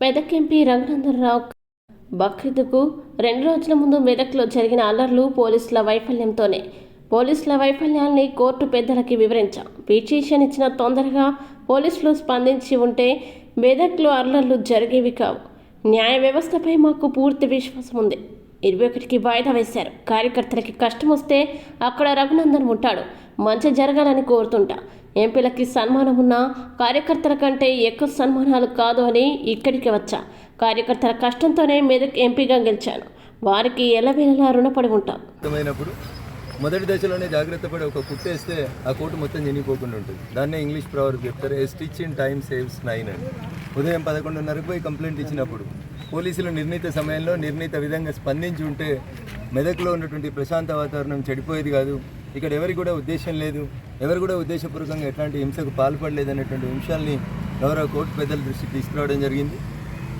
Medak MP Raghunandan Rao బక్రీద్కు రెండు రోజుల ముందు మెదక్లో జరిగిన అల్లర్లు పోలీసుల వైఫల్యంతోనే. పోలీసుల వైఫల్యాల్ని కోర్టు పెద్దలకి వివరించాం. పిటిషన్ ఇచ్చిన తొందరగా పోలీసులు స్పందించి ఉంటే మెదక్లో అల్లర్లు జరిగేవి కావు. న్యాయ వ్యవస్థపై మాకు పూర్తి విశ్వాసం ఉంది. ఇరవై ఒకటికి వాయిదా వేశారు. కార్యకర్తలకి కష్టం వస్తే అక్కడ రఘునందన్ ఉంటాడు. మంచి జరగాలని కోరుతుంటా. ఎంపీలకి సన్మానం ఉన్నా కార్యకర్తల కంటే ఎక్కువ సన్మానాలు కాదు అని ఇక్కడికి వచ్చా. కార్యకర్తల కష్టంతోనే మెదక్ ఎంపీగా గెలిచాను. వారికి ఎలా రుణపడి ఉంటాం. మొదటి దశలోనే జాగ్రత్త పడి ఒక కుట్టేస్తే ఆ కోటు మొత్తం చెనిపోకుండా ఉంటుంది. దాన్నే ఇంగ్లీష్ ప్రవర్ చెప్తారు a stitch in time saves nine అని. ఉదయం పదకొండున్నరకు పోయి కంప్లైంట్ ఇచ్చినప్పుడు పోలీసులు నిర్ణీత సమయంలో నిర్ణీత విధంగా స్పందించి ఉంటే మెదక్లో ఉన్నటువంటి ప్రశాంత వాతావరణం చెడిపోయేది కాదు. ఇక్కడ ఎవరికి కూడా ఉద్దేశం లేదు. ఎవరు కూడా ఉద్దేశపూర్వకంగా ఎట్లాంటి హింసకు పాల్పడలేదు అనేటువంటి అంశాలని గౌరవ కోర్టు పెద్దల దృష్టికి తీసుకురావడం జరిగింది.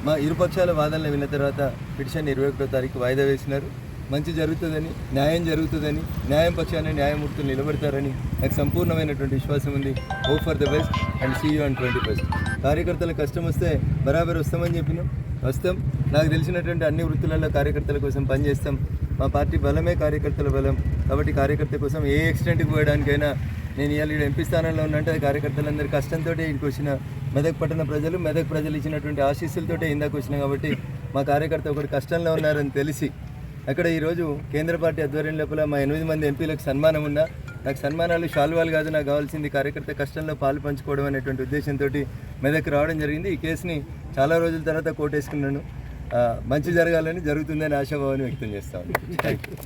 మా ఇరుపక్షాల వాదనలు విన్న తర్వాత పిటిషన్ ఇరవై ఒకటో తారీఖు వాయిదా వేసినారు. మంచి జరుగుతుందని న్యాయం జరుగుతుందని న్యాయం పక్షాన్ని న్యాయమూర్తులు నిలబడతారని నాకు సంపూర్ణమైనటువంటి విశ్వాసం ఉంది. Hope for the best and see you and twenty first కార్యకర్తల కష్టం వస్తే బరాబర్ వస్తామని చెప్పినాం. వస్తాం. నాకు తెలిసినటువంటి అన్ని వృత్తులలో కార్యకర్తల కోసం పనిచేస్తాం. మా పార్టీ బలమే కార్యకర్తల బలం. కాబట్టి కార్యకర్త కోసం ఏ ఎక్స్టెంట్కి పోయడానికైనా నేను ఇవాళ ఎంపీ స్థానంలో ఉన్నంటే అది కార్యకర్తలందరి కష్టంతో ఇంటికి వచ్చిన మెదక్ పట్టణ ప్రజలు మెదక్ ప్రజలు ఇచ్చినటువంటి ఆశీస్సులతోటే ఇందాక వచ్చిన కాబట్టి మా కార్యకర్త ఒకటి కష్టంలో ఉన్నారని తెలిసి అక్కడ ఈరోజు కేంద్ర పార్టీ ఆధ్వర్యం లోపల మా ఎనిమిది మంది ఎంపీలకు సన్మానం ఉన్నా. నాకు సన్మానాలు షాల్వాలు కాదు నాకు కావాల్సింది కార్యకర్త కష్టంలో పాలు పంచుకోవడం అనేటువంటి ఉద్దేశంతో మెదక్ రావడం జరిగింది. ఈ కేసుని చాలా రోజుల తర్వాత కోటేసుకున్నాను మంచి జరగాలని జరుగుతుందని ఆశాభావాన్ని వ్యక్తం చేస్తాను థ్యాంక్ యూ